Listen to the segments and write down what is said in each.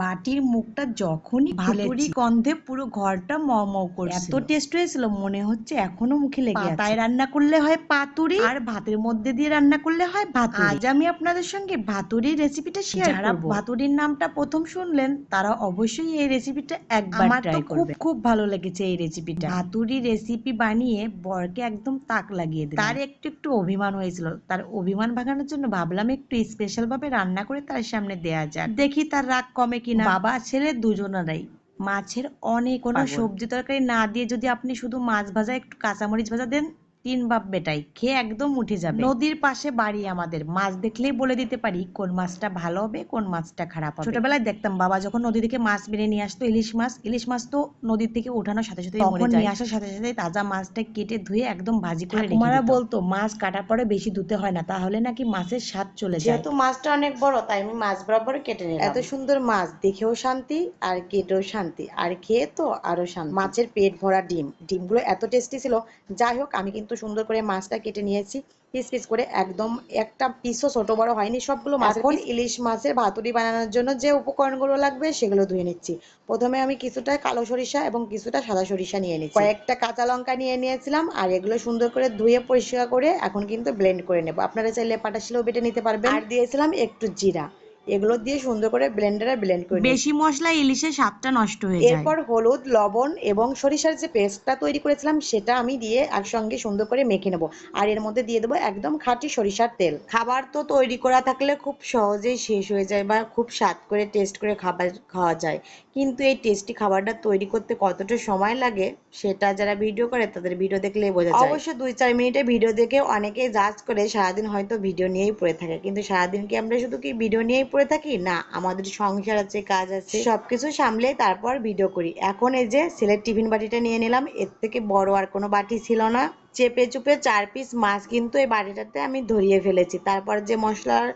বাটির মুখটা যখনই ভাতুরি গন্ধে পুরো ঘরটা ম ম করছে এত টেস্ট হয়েছিল মনে হচ্ছে এখনও মুখে লেগে আছে। পাতায় রান্না করলে হয় পাতুরি আর ভাতের মধ্যে দিয়ে রান্না করলে হয় ভাতুরি। আজ আমি আপনাদের সঙ্গে ভাতুরির রেসিপিটা শেয়ার যারা ভাতুরির নামটা প্রথম শুনলেন তারা অবশ্যই এই রেসিপিটা একবার ট্রাই করবে। খুব ভালো লেগেছে এই রেসিপিটা ভাতুরি রেসিপি বানিয়ে বরকে একদম তাক লাগিয়ে দিল তার একটু একটু অভিমান হয়েছিল। তার অভিমান ভাঙানোর জন্য ভাবলাম একটু স্পেশাল ভাবে রান্না করে তার সামনে দেয়া যাক। দেখি তার রাগ কমে কিনা? বাবা ছেলে দুজনেরাই। মাছের অনেক কোনো সবজি তরকারি না দিয়ে যদি আপনি শুধু মাছ ভাজা একটু কাঁচামরিচ ভাজা দেন তিন বাপ বেটাই খেয়ে একদম উঠে যাবে। নদীর পাশে বাড়ি আমাদের মাছ দেখলেই বলে দিতে পারি কোন মাছটা ভালো হবে কোন মাছটা খারাপ হবে। ছোটবেলায় দেখতাম বাবা যখন নদী থেকে মাছ মেরে নিয়ে আসতো ইলিশ মাছ ইলিশ মাছ তো নদীর থেকে ওঠানোর সাথে সাথে তখন নিয়ে আসার সাথে সাথে তাজা মাছটা কেটে ধুয়ে একদম ভাজি করে ঠাকুমারা বলতো মাছ কাটার পরে বেশি ধুতে হয় না তাহলে নাকি মাছের স্বাদ চলে যায়। যেহেতু মাছটা অনেক বড় তাই আমি মাছ বরাবর কেটে নিলাম। এত সুন্দর মাছ দেখেও শান্তি আর কেটেও শান্তি। আর খেয়ে তো আরও শান্তি। মাছের পেট ভরা ডিম ডিমগুলো এত টেস্টি ছিল যাই হোক আমি কিন্তু সুন্দর করে মাছটা কেটে নিয়েছি। পিস পিস করে একদম একটা পিসও ছোট বড় হয়নি। সবগুলো মাছ এখন ইলিশ মাছের ভাতুরি বানানোর জন্য যে উপকরণগুলো লাগবে সেগুলো ধুয়ে নিচ্ছি। প্রথমে আমি কিছুটা কালো সরিষা এবং কিছুটা সাদা সরিষা নিয়ে নিচ্ছি। কয়েকটা কাঁচা লঙ্কা নিয়ে নিয়েছিলাম আর এগুলো সুন্দর করে ধুয়ে পরিষ্কার করে এখন কিন্তু ব্লেন্ড করে নেব। আপনারা চাইলে পাটা শিলেও বেটে নিতে পারবেন। আর দিয়েছিলাম একটু জিরা। এগুলো দিয়ে সুন্দর করে ব্লেন্ডারে ব্লেন্ড করে। বেশি মশলা ইলিশের স্বাদটা নষ্ট হয়ে যায়। এরপর হলুদ লবণ এবং সরিষার যে পেস্টটা তৈরি করেছিলাম সেটা আমি দিয়ে একসঙ্গে সুন্দর করে মেখে নেব। আর এর মধ্যে দিয়ে দেবো একদম খাঁটি সরিষার তেল। খাবার তো তৈরি করা থাকলে খুব সহজেই শেষ হয়ে যায় বা খুব স্বাদ করে টেস্ট করে খাবার খাওয়া যায়। কিন্তু এই টেস্টি খাবারটা তৈরি করতে কতটা সময় লাগে সেটা যারা ভিডিও করে তাদের ভিডিও দেখলেই বোঝা যায়। অবশ্য দুই চার মিনিটে ভিডিও দেখে অনেকেই জাজ করে সারাদিন হয়তো ভিডিও নিয়েই পড়ে থাকে। কিন্তু সারাদিন কি আমরা শুধু কি ভিডিও নিয়েই পড়ে থাকি? না আমাদের সংসার আছে কাজ আছে সবকিছু সামলে তারপর ভিডিও করি। এখন এই যে ছেলের টিফিন বাটিটা নিয়ে নিলাম এর থেকে বড় আর কোনো বাটি ছিল না। চেপে চুপে চার পিস মাছ কিন্তু এই বাটিটাতে আমি ধরিয়ে ফেলেছি। তারপর যে মশলার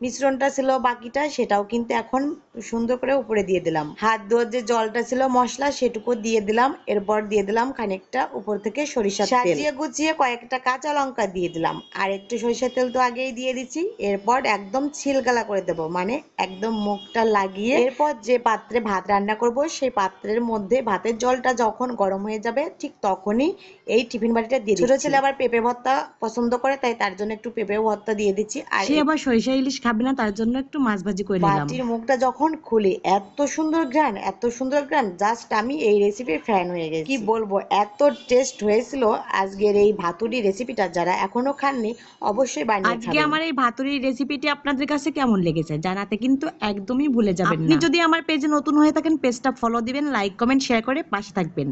মিশ্রণটা ছিল বাকিটা সেটাও কিন্তু এখন সুন্দর করে উপরে দিয়ে দিলাম। হাত ধোয়ার যে জলটা ছিল মশলা সেটুকু দিয়ে দিলাম। এরপর দিয়ে দিলাম খানিকটা উপর থেকে সরিষার তেল। সাজিয়ে গুছিয়ে কয়েকটা কাঁচা লঙ্কা দিয়ে দিলাম। আর একটু সরিষার তেল তো আগেই দিয়ে দিচ্ছি এরপর একদম ছিলগালা করে দেব মানে একদম মুখটা লাগিয়ে। এরপর যে পাত্রে ভাত রান্না করব সেই পাত্রের মধ্যে ভাতের জলটা যখন গরম হয়ে যাবে ঠিক তখনই এই টিফিন বাটিটা দিয়ে ছোট ছেলে আবার পেঁপে ভর্তা পছন্দ করে তাই তার জন্য একটু পেঁপে ভর্তা দিয়ে দিচ্ছি। আর সে আবার সরিষা ইলিশ খাবে না তার জন্য একটু মাছ ভাজি করে নিলাম। বাটির মুখটা যখন খুলি এত সুন্দর গ্রান এত সুন্দর গ্রান জাস্ট আমি এই রেসিপির ফ্যান হয়ে গেছি। কি বলব এত টেস্ট হয়েছিল আজকের এই ভাতুরি রেসিপিটা যারা এখনও খাননি অবশ্যই বানিয়ে আজকে আমার এই ভাতুরির রেসিপিটি আপনাদের কাছে কেমন লেগেছে জানাতে কিন্তু একদমই ভুলে যাবেন না। আপনি যদি আমার পেজে নতুন হয়ে থাকেন পেজটা ফলো দিবেন লাইক কমেন্ট শেয়ার করে পাশে থাকবেন।